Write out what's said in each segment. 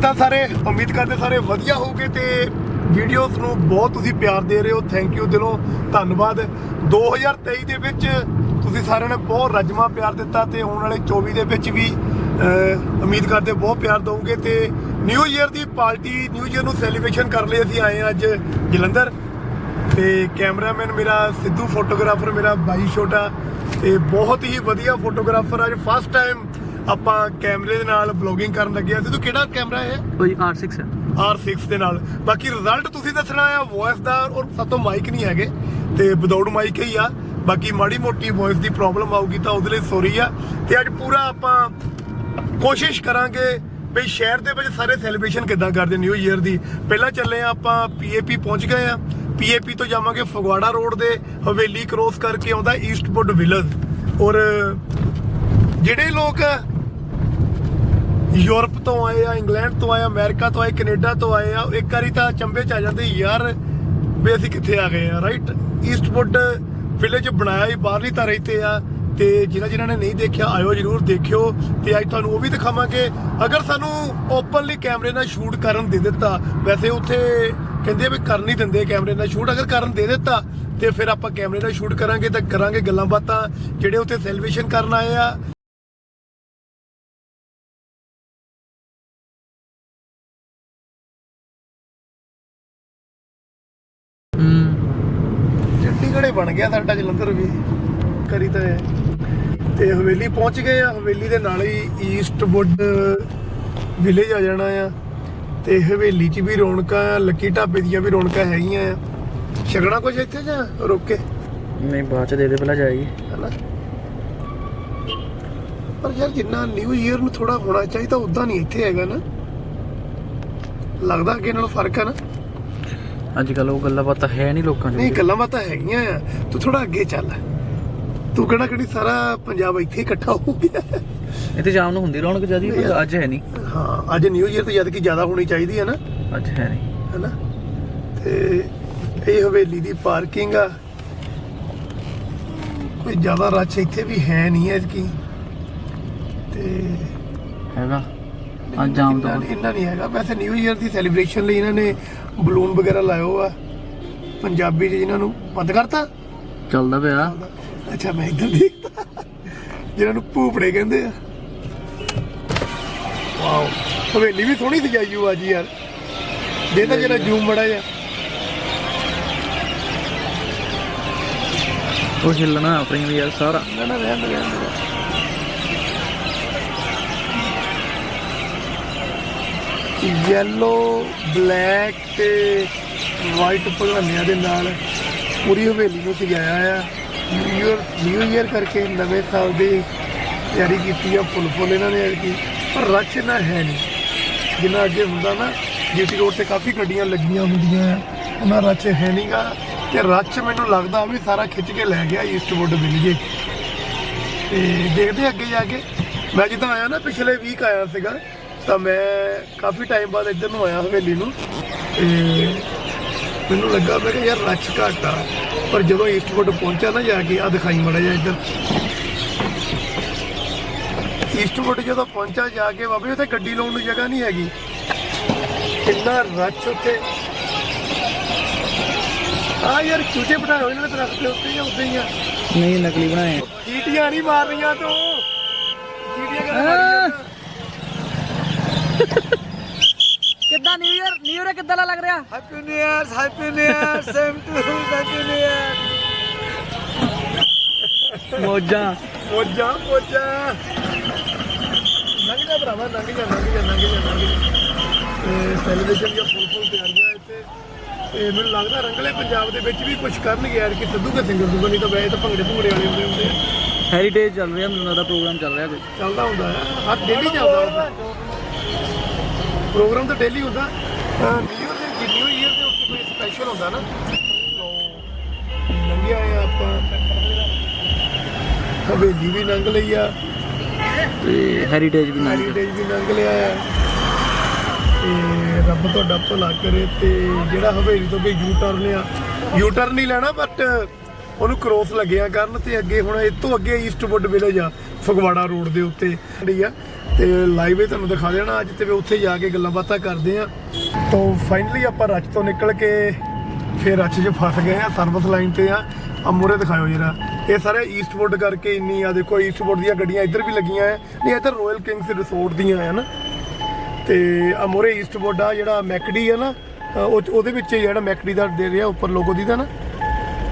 ਕਿੱਦਾਂ ਸਾਰੇ ਉਮੀਦ ਕਰਦੇ ਸਾਰੇ ਵਧੀਆ ਹੋਗੇ ਤੇ ਵੀਡੀਓਜ਼ ਨੂੰ ਬਹੁਤ ਤੁਸੀਂ ਪਿਆਰ ਦੇ ਰਹੇ ਹੋ। ਥੈਂਕ ਯੂ ਦਿਲੋਂ ਧੰਨਵਾਦ। 2023 ਦੇ ਵਿੱਚ ਤੁਸੀਂ ਸਾਰਿਆਂ ਨੇ ਬਹੁਤ ਰਜਮਾ ਪਿਆਰ ਦਿੱਤਾ ਤੇ ਆਉਣ ਵਾਲੇ 24 ਦੇ ਵਿੱਚ ਵੀ ਉਮੀਦ ਕਰਦੇ ਬਹੁਤ ਪਿਆਰ ਦਵੋਗੇ ਤੇ ਨਿਊ ਈਅਰ ਦੀ ਪਾਰਟੀ ਨਿਊ ਈਅਰ ਨੂੰ ਸੈਲੀਬ੍ਰੇਸ਼ਨ ਕਰਨ ਲਈ ਅਸੀਂ ਆਏ ਹਾਂ ਅੱਜ ਜਲੰਧਰ। ਤੇ ਕੈਮਰਾਮੈਨ ਮੇਰਾ ਸਿੱਧੂ ਫੋਟੋਗ੍ਰਾਫਰ ਮੇਰਾ ਬਾਈ ਛੋਟਾ ਤੇ ਬਹੁਤ ਹੀ ਵਧੀਆ ਫੋਟੋਗ੍ਰਾਫਰ ਅੱਜ ਫਸਟ ਟਾਈਮ ਆਪਾਂ ਕੈਮਰੇ ਦੇ ਨਾਲ ਬਲੌਗਿੰਗ ਕਰਨ ਲੱਗੇ ਆ ਸਿੱਧੂ ਕਿਹੜਾ ਕੈਮਰਾ ਹੈ? ਕੋਈ R6 ਹੈ। R6 ਦੇ ਨਾਲ। ਬਾਕੀ ਰਿਜ਼ਲਟ ਤੁਸੀਂ ਦੱਸਣਾ ਆ ਵੌਇਸ ਦਾ ਔਰ ਸਭ ਤੋਂ ਮਾਈਕ ਨਹੀਂ ਹੈਗੇ। ਤੇ ਵਿਦਆਊਟ ਮਾਈਕ ਹੀ ਆ। ਬਾਕੀ ਮਾੜੀ ਮੋਟੀ ਵੌਇਸ ਦੀ ਪ੍ਰੋਬਲਮ ਆਊਗੀ ਤਾਂ ਉਹਦੇ ਲਈ ਸੌਰੀ ਆ। ਤੇ ਅੱਜ ਪੂਰਾ ਆਪਾਂ ਕੋਸ਼ਿਸ਼ ਕਰਾਂਗੇ ਵੀ ਸ਼ਹਿਰ ਦੇ ਵਿੱਚ ਸਾਰੇ ਸੈਲੀਬ੍ਰੇਸ਼ਨ ਕਿੱਦਾਂ ਕਰਦੇ ਨਿਊ ਇਅਰ ਦੀ। ਪਹਿਲਾਂ ਚੱਲੇ ਆ ਆਪਾਂ ਪੀਏਪੀ ਪਹੁੰਚ ਗਏ ਆ। ਪੀਏਪੀ ਤੋਂ ਜਾਵਾਂਗੇ ਫਗਵਾੜਾ ਰੋਡ ਦੇ ਹਵੇਲੀ ਕ੍ਰੋਸ ਕਰਕੇ ਆਉਂਦਾ ਈਸਟਵੁੱਡ ਵਿਲੇਜ ਔਰ ਜਿਹੜੇ ਲੋਕ ਯੂਰਪ ਤੋਂ ਆਏ ਆ, ਇੰਗਲੈਂਡ ਤੋਂ ਆਏ ਆ, ਅਮਰੀਕਾ ਤੋਂ ਆਏ, ਕੈਨੇਡਾ ਤੋਂ ਆਏ ਆ, ਇੱਕ ਵਾਰੀ ਤਾਂ ਚੰਬੇ ਚ ਆ ਜਾਂਦੇ ਯਾਰ ਵੀ ਅਸੀਂ ਕਿੱਥੇ ਆ ਗਏ ਆ ਰਾਈਟ ਈਸਟਵੁੱਡ ਵਿਲੇਜ ਬਣਾਇਆ ਹੀ ਬਾਹਰਲੀ ਧਰੇ ਤੇ ਆ, ਤੇ ਜਿਨ੍ਹਾਂ ਜਿਨ੍ਹਾਂ ਨੇ ਨਹੀਂ ਦੇਖਿਆ, ਆਇਓ ਜਰੂਰ ਦੇਖਿਓ, ਤੇ ਅੱਜ ਤੁਹਾਨੂੰ ਉਹ ਵੀ ਦਿਖਾਵਾਂਗੇ। ਅਗਰ ਸਾਨੂੰ ਓਪਨਲੀ ਕੈਮਰੇ ਨਾਲ ਸ਼ੂਟ ਕਰਨ ਦੇ ਦਿੱਤਾ, ਵੈਸੇ ਉੱਥੇ ਕਹਿੰਦੇ ਵੀ ਕਰ ਨਹੀਂ ਦਿੰਦੇ ਕੈਮਰੇ ਨਾਲ ਸ਼ੂਟ ਅਗਰ ਕਰਨ ਦੇ ਦਿੱਤਾ, ਤੇ ਫਿਰ ਆਪਾਂ ਕੈਮਰੇ ਨਾਲ ਸ਼ੂਟ ਕਰਾਂਗੇ ਤਾਂ ਕਰਾਂਗੇ ਗੱਲਾਂ ਬਾਤਾਂ, ਜਿਹੜੇ ਉੱਥੇ ਸੈਲੀਬ੍ਰੇਸ਼ਨ ਕਰਨ ਆਏ ਆ। ਗਿਆ ਸਾਡਾ ਜਲੰਧਰ ਵੀ ਕਰੀ ਤਾਂ ਹੈ। ਤੇ ਹਵੇਲੀ ਪਹੁੰਚ ਗਏ ਆ ਹਵੇਲੀ ਦੇ ਨਾਲ ਹੀ ਈਸਟਵੁੱਡ ਵਿਲੇਜ ਆ ਜਾਣਾ ਆ। ਤੇ ਹਵੇਲੀ 'ਚ ਵੀ ਰੌਣਕਾਂ ਆ ਲੱਕੀ ਢਾਬੇ ਦੀਆਂ ਵੀ ਰੌਣਕਾਂ ਹੈਗੀਆਂ ਆ। ਛਕਣਾ ਕੁਝ ਇੱਥੇ ਜਾਂ ਰੁਕ ਕੇ? ਨਹੀਂ ਬਾਅਦ ਚ ਦੇ ਦੇ ਪਹਿਲਾਂ ਜਾਏਗੀ ਹਨਾ? ਪਰ ਯਾਰ ਜਿੰਨਾ ਨਿਊ ਇਅਰ ਨੂੰ ਥੋੜਾ ਹੋਣਾ ਚਾਹੀਦਾ ਉਦਾਂ ਨਹੀਂ ਇੱਥੇ ਹੈਗਾ ਨਾ। ਲੱਗਦਾ ਅੱਗੇ ਨਾਲੋਂ ਫ਼ਰਕ ਆ ਨਾ। ਅੱਜ ਕੱਲ ਉਹ ਗੱਲਾਂ ਬਾਤਾਂ ਹੈ ਨਹੀਂ ਲੋਕਾਂ ਨਹੀਂ ਗੱਲਾਂ ਬਾਤਾਂ ਹੈਗੀਆਂ ਆ। ਤੂੰ ਥੋੜਾ ਅੱਗੇ ਚੱਲ। ਤੂੰ ਕਿਹੜਾ ਕਿਹੜੀ ਸਾਰਾ ਪੰਜਾਬ ਇੱਥੇ ਇਕੱਠਾ ਹੋ ਗਿਆ। ਇੱਥੇ ਸ਼ਾਮ ਨੂੰ ਹੁੰਦੀ ਰੌਣਕ ਜਿਆਦੀ ਪਰ। ਅੱਜ ਹੈ ਨਹੀਂ। ਹਾਂ ਅੱਜ ਨਿਊ ਇਅਰ ਤੇ ਜਦ ਕਿ ਜ਼ਿਆਦਾ ਹੋਣੀ ਚਾਹੀਦੀ ਹੈ ਨਾ। ਅੱਜ ਹੈ ਨਹੀਂ। ਹੈਨਾ? ਤੇ ਇਹ ਹਵੇਲੀ ਦੀ ਪਾਰਕਿੰਗ ਆ। ਕੋਈ ਜ਼ਿਆਦਾ ਰੱਛ ਇੱਥੇ ਵੀ ਹੈ ਨਹੀਂ ਐਤਕੀ। ਤੇ ਹੈਗਾ। ਅੱਜ ਜਾਮ ਤੋਂ ਇੰਨਾ ਨਹੀਂ ਹੈਗਾ। ਵੈਸੇ ਨਿਊ ਇਅਰ ਦੀ ਸੈਲੀਬ੍ਰੇਸ਼ਨ ਲਈ ਇਹਨਾਂ ਨੇ ਬਲੂਨ ਵਗੈਰਾ ਲਾਇਓ ਆ। ਪੰਜਾਬੀ ਚ ਜਿਨ੍ਹਾਂ ਨੂੰ ਬੰਦ ਕਰਤਾ। ਚੱਲਦਾ ਪਿਆ। ਅੱਛਾ ਮੈਂ ਇੱਧਰ ਦੇਖਦਾ ਜਿਹਨਾਂ ਨੂੰ ਭੂਪੜੇ ਕਹਿੰਦੇ ਆ। ਵਾਓ ਹਵੇਲੀ ਵੀ ਸੋਹਣੀ ਸਜਾਈ ਹੋਈ ਆ ਜੀ ਯਾਰ। ਦੇ ਤਾਂ ਜਰਾ ਜੂਮ ਮੜਾ ਜਾ ਉਹ ਹਿੱਲਣਾ ਆਪਣੀ ਵੀ ਯਾਰ ਸਾਰਾ। ਨਾ ਨਾ ਰਹਿਣ ਦੇ ਰਹਿਣ ਦੇ। ਯੈਲੋ ਬਲੈਕ ਤੇ ਵਾਈਟ ਭਗਵਾਨਿਆਂ ਦੇ ਨਾਲ ਪੂਰੀ ਹਵੇਲੀ ਨੂੰ ਸਜਾਇਆ ਆ। ਨਿਊ ਇਅਰ ਨਿਊ ਈਅਰ ਕਰਕੇ ਨਵੇਂ ਸਾਲ ਦੀ ਤਿਆਰੀ ਕੀਤੀ ਆ, ਫੁੱਲ ਫੁੱਲ ਇਹਨਾਂ ਨੇ ਐਤਕੀ। ਪਰ ਰਸ਼ ਨਾ ਹੈ ਨਹੀਂ। ਜਿੰਨਾ ਅੱਗੇ ਹੁੰਦਾ ਨਾ ਜੀਟੀ ਰੋਡ ਤੇ ਕਾਫੀ ਗੱਡੀਆਂ ਲੱਗੀਆਂ ਹੁੰਦੀਆਂ ਆ, ਉਹਨਾਂ ਰਸ਼ ਹੈ ਨਹੀਂਗਾ। ਤੇ ਰਸ਼ ਮੈਨੂੰ ਲੱਗਦਾ ਵੀ ਸਾਰਾ ਖਿੱਚ ਕੇ ਲੈ ਗਿਆ ਈਸਟਵੁੱਡ ਵਿਲੇਜ ਤੇ ਦੇਖਦੇ ਅੱਗੇ ਜਾ ਕੇ। ਮੈਂ ਜਿੱਦਾਂ ਆਇਆ ਨਾ, ਪਿਛਲੇ ਵੀਕ ਆਇਆ ਸੀਗਾ ਤਾਂ ਮੈਂ ਕਾਫੀ ਟਾਈਮ ਬਾਅਦ ਇੱਧਰ ਨੂੰ ਆਇਆ ਹਵੇਲੀ ਨੂੰ ਤੇ ਮੈਨੂੰ ਲੱਗਾ ਮੈਂ ਕਿ ਯਾਰ ਰੱਛ ਘੱਟ ਆ ਪਰ ਜਦੋਂ ਈਸਟਵੁੱਡ ਪਹੁੰਚਿਆ ਨਾ ਜਾ ਕੇ ਆ ਦਿਖਾਈ ਮੜਾ ਜਾ ਇੱਧਰ। ਈਸਟਵੁੱਡ ਜਦੋਂ ਪਹੁੰਚਾ ਜਾ ਕੇ ਬਾਬੇ ਉੱਥੇ ਗੱਡੀ ਲਾਉਣ ਨੂੰ ਜਗ੍ਹਾ ਨਹੀਂ ਹੈਗੀ। ਕਿੰਨਾ ਰੱਛ ਉੱਥੇ। ਆ ਯਾਰ ਚੂਚੇ ਬਣਾਏ ਹੋਏ ਨੇ ਦਰਖਤ ਦੇ ਉੱਤੇ ਜਾਂ ਉੱਤੇ ਹੀ ਆ? ਨਹੀਂ ਨਕਲੀ ਬਣਾਏ ਆ। ਸੀਟੀਆਂ ਨਹੀਂ ਮਾਰਨੀਆਂ ਤੂੰ। ਸੀਟੀਆਂ ਕਿਹੜਾ ਮਾਰੀਆਂ? ਕਿੱਦਾਂ ਨਿਊ ਇਅਰ ਨਿਊ ਇਅਰ ਕਿੱਦਾਂ ਦਾ ਲੱਗ ਰਿਹਾ? Happy new year happy new year same to happy new year ਮੋਜਾਂ। ਮੋਜਾ ਮੋਜਾ। ਲੰਘ ਜਾ ਭਰਾਵਾ ਲੰਘ ਜਾ ਲੰਘ ਜਾ ਲੰਘ ਜਾ ਲੰਘ ਜਾ। ਤੇ ਸੈਲੀਬ੍ਰੇਸ਼ਨ ਦੀਆਂ ਫੁੱਲ ਫੁੱਲ ਤਿਆਰੀਆਂ ਇੱਥੇ। ਤੇ ਮੈਨੂੰ ਲੱਗਦਾ ਰੰਗਲੇ ਪੰਜਾਬ ਦੇ ਵਿੱਚ ਵੀ ਕੁਝ ਕਰਨਗੇ ਯਾਰ ਕਿ ਸਿੱਧੂ ਕੇ ਸਿੰਗਰ ਦੂਗਾ ਨਹੀਂ ਤਾਂ ਵੈਸੇ ਤਾਂ ਭੰਗੜੇ ਭੰਗੜੇ ਵਾਲੇ ਹੁੰਦੇ ਹੁੰਦੇ ਹੈਰੀਟੇਜ ਚੱਲ ਰਿਹਾ ਮੈਨੂੰ ਲੱਗਦਾ ਪ੍ਰੋਗਰਾਮ ਚੱਲ ਰਿਹਾ ਕੋਈ ਚੱਲਦਾ ਹੁੰਦਾ ਹੈ ਹਰ ਡੇਲੀ ਚੱਲਦਾ ਹੁੰਦਾ। ਪ੍ਰੋਗਰਾਮ ਤਾਂ ਡੇਲੀ ਹੁੰਦਾ। ਨਿਊ ਇਅਰ ਦੇ ਨਿਊ ਇਅਰ ਦੇ ਉੱਤੇ ਕੋਈ ਸਪੈਸ਼ਲ ਹੁੰਦਾ ਨਾ। ਤੋਂ ਲੰਘਿਆ ਆ ਆਪਾਂ। ਹਵੇਲੀ ਵੀ ਲੰਘ ਲਈ ਆ। ਤੇ ਹੈਰੀਟੇਜ ਵੀ ਨਾਲ ਹੈਰੀਟੇਜ ਵੀ ਲੰਘ ਲਿਆ ਆ। ਤੇ ਰੱਬ ਤੁਹਾਡਾ ਭਲਾ ਕਰੇ ਤੇ ਜਿਹੜਾ ਹਵੇਲੀ ਤੋਂ ਵੀ ਯੂ ਟਰਨ ਆ ਯੂ ਟਰਨ ਨਹੀਂ ਲੈਣਾ ਬਟ ਉਹਨੂੰ ਕ੍ਰੋਸ ਲੱਗਿਆ ਕਰਨ ਤੇ ਅੱਗੇ ਹੁਣ ਇਹ ਤੋਂ ਅੱਗੇ ਈਸਟਵੁੱਡ ਵਿਲੇਜ ਆ ਫਗਵਾੜਾ ਰੋਡ ਦੇ ਉੱਤੇ। ਜਿਹੜੀ ਆ ਤੇ ਲਾਈਵ ਹੀ ਤੁਹਾਨੂੰ ਦਿਖਾ ਦੇਣਾ, ਅੱਜ ਤੇ ਵੀ ਉੱਥੇ ਜਾ ਕੇ ਗੱਲਾਂ ਬਾਤਾਂ ਕਰਦੇ ਆ ਤੋਂ ਫਾਈਨਲੀ ਆਪਾਂ ਰੱਚ ਤੋਂ ਨਿਕਲ ਕੇ ਫਿਰ ਰੱਚ 'ਚ ਫਸ ਗਏ ਆ ਸਰਵਿਸ ਲਾਈਨ ਤੇ ਆ ਆ ਮੂਹਰੇ ਦਿਖਾਓ ਜਰਾ। ਇਹ ਸਾਰੇ ਈਸਟਵੁੱਡ ਕਰਕੇ ਇੰਨੀ ਆ, ਦੇਖੋ ਈਸਟਵੁੱਡ ਦੀਆਂ ਗੱਡੀਆਂ ਇੱਧਰ ਵੀ ਲੱਗੀਆਂ ਆ ਨਹੀਂ, ਇੱਧਰ ਰਾਇਲ ਕਿੰਗਸ ਰਿਸੋਰਟ ਦੀਆਂ ਆ ਨਾ। ਤੇ ਆ ਮੋਰੇ ਈਸਟਵੁੱਡ ਆ ਜਿਹੜਾ ਮੈਕਡੀ ਆ ਨਾ ਉਹ ਉਹਦੇ ਵਿੱਚ ਹੀ ਜਿਹੜਾ ਮੈਕਡੀ ਦਾ ਦੇ ਰਿਹਾ, ਉੱਪਰ ਲੋਗੋ ਦੀ ਦਾ ਨਾ।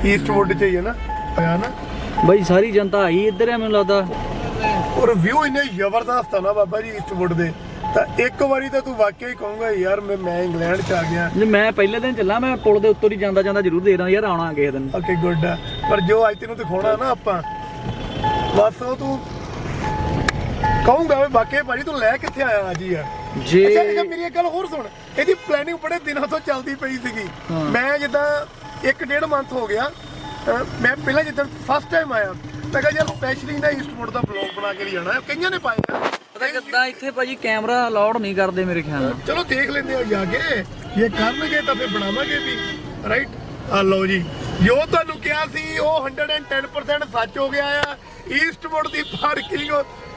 ਈਸਟਵੁੱਡ 'ਚ ਹੀ ਹੈ ਨਾ ਆ ਨਾ। ਬਾਈ, ਸਾਰੀ ਜਨਤਾ ਆਈ ਇੱਧਰ ਆ ਮੈਨੂੰ ਲੱਗਦਾ। ਔਰ ਵਿਊ ਇੰਨੇ ਜ਼ਬਰਦਸਤ ਆ ਨਾ ਬਾਬਾ ਜੀ ਈਸਟਵੁੱਡ ਦੇ ਤਾਂ ਇੱਕ ਵਾਰੀ ਤਾਂ ਤੂੰ ਵਾਕਿਆ ਹੀ ਕਹੂੰਗਾ ਯਾਰ ਮੈਂ ਮੈਂ ਇੰਗਲੈਂਡ ਚ ਆ ਗਿਆ। ਜੇ ਮੈਂ ਪਹਿਲੇ ਦਿਨ ਚੱਲਾਂ ਮੈਂ ਪੁਲ ਦੇ ਉੱਤੋਂ ਹੀ ਜਾਂਦਾ ਜਾਂਦਾ ਜ਼ਰੂਰ ਦੇਖਦਾ ਯਾਰ ਆਉਣਾ ਕਿਸੇ ਦਿਨ। ਓਕੇ ਗੁੱਡ ਪਰ ਜੋ ਅੱਜ ਤੈਨੂੰ ਦਿਖਾਉਣਾ ਨਾ ਆਪਾਂ ਬਸ ਉਹ ਤੂੰ ਕਹੂੰਗਾ ਵੀ ਵਾਕਿਆ ਭਾਜੀ ਤੂੰ ਲੈ ਕਿੱਥੇ ਆਇਆ ਅੱਜ ਯਾਰ ਜੇ ਅੱਛਾ ਇੱਕ ਮੇਰੀ ਇੱਕ ਗੱਲ ਹੋਰ ਸੁਣ ਇਹਦੀ ਪਲੈਨਿੰਗ ਬੜੇ ਦਿਨਾਂ ਤੋਂ ਚੱਲਦੀ ਪਈ ਸੀਗੀ। ਮੈਂ ਜਿੱਦਾਂ ਇੱਕ ਡੇਢ ਮੰਥ ਹੋ ਗਿਆ ਮੈਂ ਪਹਿਲਾਂ ਜਿੱਦਾਂ ਫਸਟ ਟਾਈਮ ਆਇਆ ਮੈਂ ਕਿਹਾ ਯਾਰ ਸਪੈਸ਼ਲੀ ਨਾ ਈਸਟਵੁੱਡ ਦਾ ਬਲੌਗ ਬਣਾ ਕੇ ਲਿਆਣਾ ਹੈ। ਕਈਆਂ ਨੇ ਪਾਏ ਆ ਪਤਾ ਕਿੱਦਾਂ ਇੱਥੇ ਭਾਜੀ ਕੈਮਰਾ ਅਲਾਉਡ ਨਹੀਂ ਕਰਦੇ ਮੇਰੇ ਖਿਆਲ ਨਾਲ। ਚਲੋ ਦੇਖ ਲੈਂਦੇ ਆ ਜਾ ਕੇ। ਇਹ ਕਰਨਗੇ ਤਾਂ ਫਿਰ ਬਣਾਵਾਂਗੇ ਵੀ ਰਾਈਟ ਆ ਲਓ ਜੀ। ਜੋ ਤੁਹਾਨੂੰ ਕਿਹਾ ਸੀ ਉਹ 110% ਸੱਚ ਹੋ ਗਿਆ ਆ। ਈਸਟਵੁੱਡ ਦੀ ਪਾਰਕਿੰਗ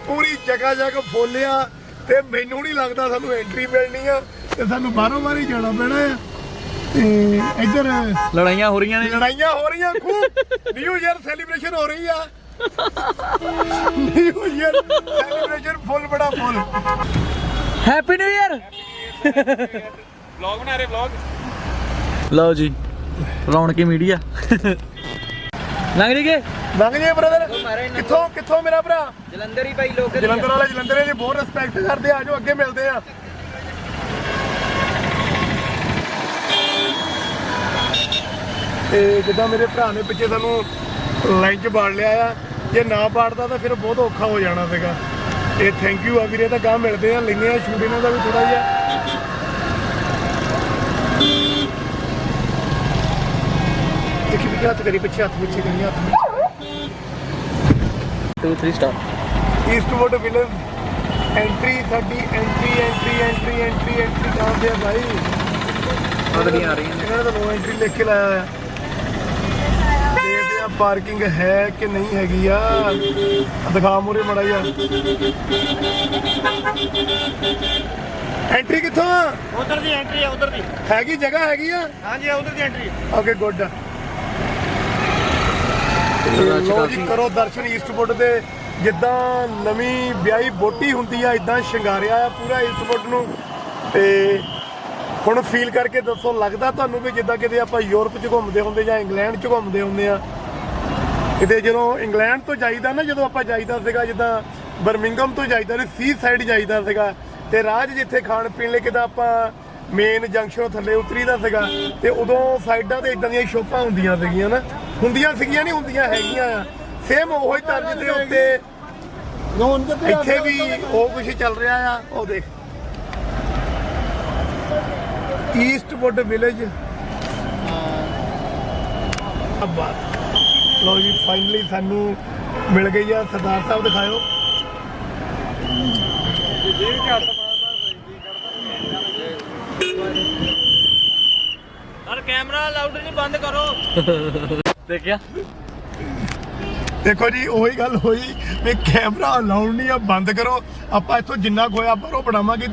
ਪੂਰੀ ਜਗ੍ਹਾ ਜਗ੍ਹਾ ਫੋਲਿਆ ਤੇ ਮੈਨੂੰ ਨਹੀਂ ਲੱਗਦਾ ਸਾਨੂੰ ਐਂਟਰੀ ਮਿਲਣੀ ਆ ਤੇ ਸਾਨੂੰ ਬਾਹਰੋਂ ਬਾਹਰ ਹੀ ਜਾਣਾ ਪੈਣਾ ਆ। ਤੇ ਇੱਧਰ ਲੜਾਈਆਂ ਹੋ ਰਹੀਆਂ ਨੇ। ਲੜਾਈਆਂ ਹੋ ਰਹੀਆਂ ਖੂਬ ਨਿਊ ਇਅਰ ਸੈਲੀਬ੍ਰੇਸ਼ਨ ਹੋ ਰਹੀ ਆ। ਨਿਊ ਇਅਰ ਸੈਲੀਬ੍ਰੇਸ਼ਨ ਫੁੱਲ ਬੜਾ full happy new year vlog ਬਣਾ ਰਹੇ ਵਲੌਗ ਲਓ ਜੀ ਰੌਣਕੀ ਮੀਡੀਆ ਲੰਘ ਰਹੀ ਕੇ ਲੰਘ ਜੇ ਬ੍ਰਦਰ ਕਿੱਥੋਂ ਕਿੱਥੋਂ ਮੇਰਾ ਭਰਾ? ਜਲੰਧਰ ਹੀ ਭਾਈ ਲੋਕ ਜਲੰਧਰ ਵਾਲੇ ਜਲੰਧਰੇ ਦੀ ਬਹੁਤ ਰਿਸਪੈਕਟ ਕਰਦੇ ਆ ਆਜੋ ਅੱਗੇ ਮਿਲਦੇ ਆ। ਤੇ ਜਿੱਦਾਂ ਮੇਰੇ ਭਰਾ ਨੇ ਪਿੱਛੇ ਸਾਨੂੰ ਲਾਈਨ 'ਚ ਬਾੜ ਲਿਆ ਆ ਜੇ ਨਾ ਬਾੜਦਾ ਤਾਂ ਫਿਰ ਬਹੁਤ ਔਖਾ ਹੋ ਜਾਣਾ ਸੀਗਾ। ਇਹ ਥੈਂਕ ਯੂ ਆ ਵੀਰੇ ਤਾਂ ਗਾਂ ਮਿਲਦੇ ਆ ਲੈਂਦੇ ਆ ਸ਼ੂਟ ਇਹਨਾਂ ਦਾ ਵੀ ਥੋੜਾ ਜਿਹਾ। ਦੇਖੀ ਪਿੱਛੇ ਹੱਥ ਕਰੀ ਪਿੱਛੇ ਹੱਥ ਪਿੱਛੇ ਕਰੀ ਹੱਥ। ਪਿੱਛੇ 2 3 ਸਟਾਰ ਈਸਟਵੁੱਡ ਵਿਲੇਜ ਐਂਟਰੀ ਸਾਡੀ entry entry entry entry entry ਕਹਾਂ ਆ ਭਾਈ ਗੱਡੀਆਂ ਆ ਰਹੀਆਂ ਨੇ। ਇਹਨਾਂ ਨੇ ਤਾਂ ਨੋ ਐਂਟਰੀ ਲਿਖ ਕੇ ਲਾਇਆ ਆ ਦੇਖਦੇ ਆ ਪਾਰਕਿੰਗ ਹੈ ਕਿ ਨਹੀਂ ਹੈਗੀ ਆ? ਦਿਖਾ ਮੂਰੇ ਮੜਾ ਜਾ ਐਂਟਰੀ ਕਿੱਥੋਂ ਆ? ਉਧਰ ਦੀ ਐਂਟਰੀ ਹੈ ਉਧਰ ਦੀ। ਹੈਗੀ ਜਗ੍ਹਾ ਹੈਗੀ ਆ? ਹਾਂਜੀ ਉਧਰ ਦੀ ਐਂਟਰੀ ਓਕੇ ਗੁੱਡ ਲੋ ਜੀ ਕਰੋ ਦਰਸ਼ਨ ਈਸਟਵੁੱਡ ਦੇ। ਜਿੱਦਾਂ ਨਵੀਂ ਵਿਆਹੀ ਬੋਟੀ ਹੁੰਦੀ ਆ ਇਦਾਂ ਸ਼ਿੰਗਾਰਿਆ ਆ ਪੂਰਾ ਈਸਟਵੁੱਡ ਨੂੰ। ਤੇ ਹੁਣ ਫੀਲ ਕਰਕੇ ਦੱਸੋ ਲੱਗਦਾ ਤੁਹਾਨੂੰ ਵੀ ਜਿੱਦਾਂ ਕਿਤੇ ਆਪਾਂ ਯੂਰਪ 'ਚ ਘੁੰਮਦੇ ਹੁੰਦੇ ਜਾਂ ਇੰਗਲੈਂਡ 'ਚ ਘੁੰਮਦੇ ਹੁੰਦੇ ਆ? ਕਿਤੇ ਜਦੋਂ ਇੰਗਲੈਂਡ ਤੋਂ ਜਾਈਦਾ ਨਾ ਜਦੋਂ ਆਪਾਂ ਜਾਈਦਾ ਸੀਗਾ ਜਿੱਦਾਂ ਬਰਮਿੰਗਮ ਤੋਂ ਜਾਈਦਾ ਨੇ ਸੀ ਸਾਈਡ ਜਾਈਦਾ ਸੀਗਾ ਤੇ ਰਾਹ 'ਚ ਜਿੱਥੇ ਖਾਣ ਪੀਣ ਲਈ ਕਿਦਾ ਆਪਾਂ ਮੇਨ ਜੰਕਸ਼ਨ ਥੱਲੇ ਉਤਰੀਦਾ ਸੀਗਾ ਤੇ ਉਦੋਂ ਸਾਈਡਾਂ ਤੇ ਇਦਾਂ ਦੀਆਂ ਸ਼ੋਪਾਂ ਹੁੰਦੀਆਂ ਸੀਗੀਆਂ ਨਾ। ਹੁੰਦੀਆਂ ਸੀਗੀਆਂ ਨਹੀਂ ਹੁੰਦੀਆਂ ਹੈਗੀਆਂ ਆ। ਸੇਮ ਉਹੋ ਹੀ ਤਰਜ ਦੇ ਉੱਤੇ ਇੱਥੇ ਵੀ ਉਹ ਕੁਝ ਚੱਲ ਰਿਹਾ ਆ ਉਹ ਦੇਖ। ਈਸਟਵੁੱਡ ਵਿਲੇਜ ਬਾਤ। ਲੋ ਜੀ ਫਾਈਨਲੀ ਸਾਨੂੰ ਮਿਲ ਗਈ ਆ ਸਰਦਾਰ ਸਾਹਿਬ ਦਿਖਾਇਓ। ਸਰ ਕੈਮਰਾ ਲਾਊਡ ਨਹੀਂ ਬੰਦ ਕਰੋ। ਦੇਖਿਆ? ਦੇਖੋ ਜੀ ਉਹੀ ਗੱਲ ਹੋਈ ਵੀ ਕੈਮਰਾ ਅਲਾਉਡ ਨਹੀਂ ਆ ਬੰਦ ਕਰੋ। ਆਪਾਂ ਇੱਥੋਂ ਜਿੰਨਾ ਖੋਇਆ ਬਾਹਰੋਂ ਬਣਾਵਾਂਗੇ।